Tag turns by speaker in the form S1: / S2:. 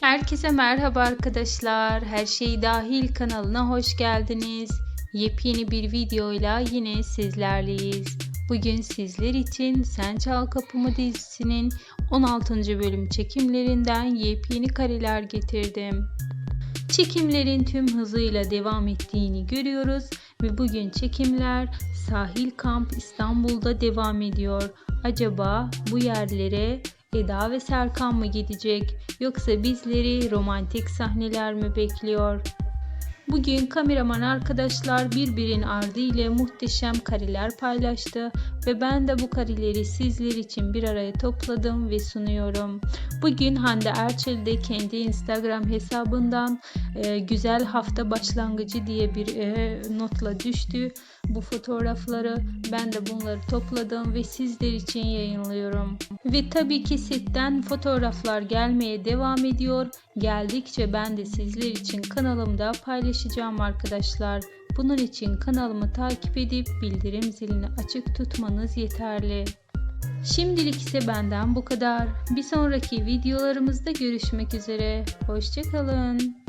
S1: Herkese merhaba arkadaşlar. Her şey dahil kanalına hoş geldiniz. Yepyeni bir videoyla yine sizlerleyiz. Bugün sizler için Sen Çal Kapımı dizisinin 16. bölüm çekimlerinden yepyeni kareler getirdim. Çekimlerin tüm hızıyla devam ettiğini görüyoruz ve bugün çekimler Sahil Kamp İstanbul'da devam ediyor. Acaba bu yerlere Eda ve Serkan mı gidecek yoksa bizleri romantik sahneler mi bekliyor? Bugün kameraman arkadaşlar birbirinin ardı ile muhteşem kareler paylaştı ve ben de bu kareleri sizler için bir araya topladım ve sunuyorum. Bugün Hande Erçel de kendi Instagram hesabından e, güzel hafta başlangıcı diye bir e, notla düştü. Bu fotoğrafları ben de bunları topladım ve sizler için yayınlıyorum. Ve tabii ki setten fotoğraflar gelmeye devam ediyor. Geldikçe ben de sizler için kanalımda paylaşacağım arkadaşlar. Bunun için kanalımı takip edip bildirim zilini açık tutmanız yeterli. Şimdilik ise benden bu kadar. Bir sonraki videolarımızda görüşmek üzere. Hoşçakalın.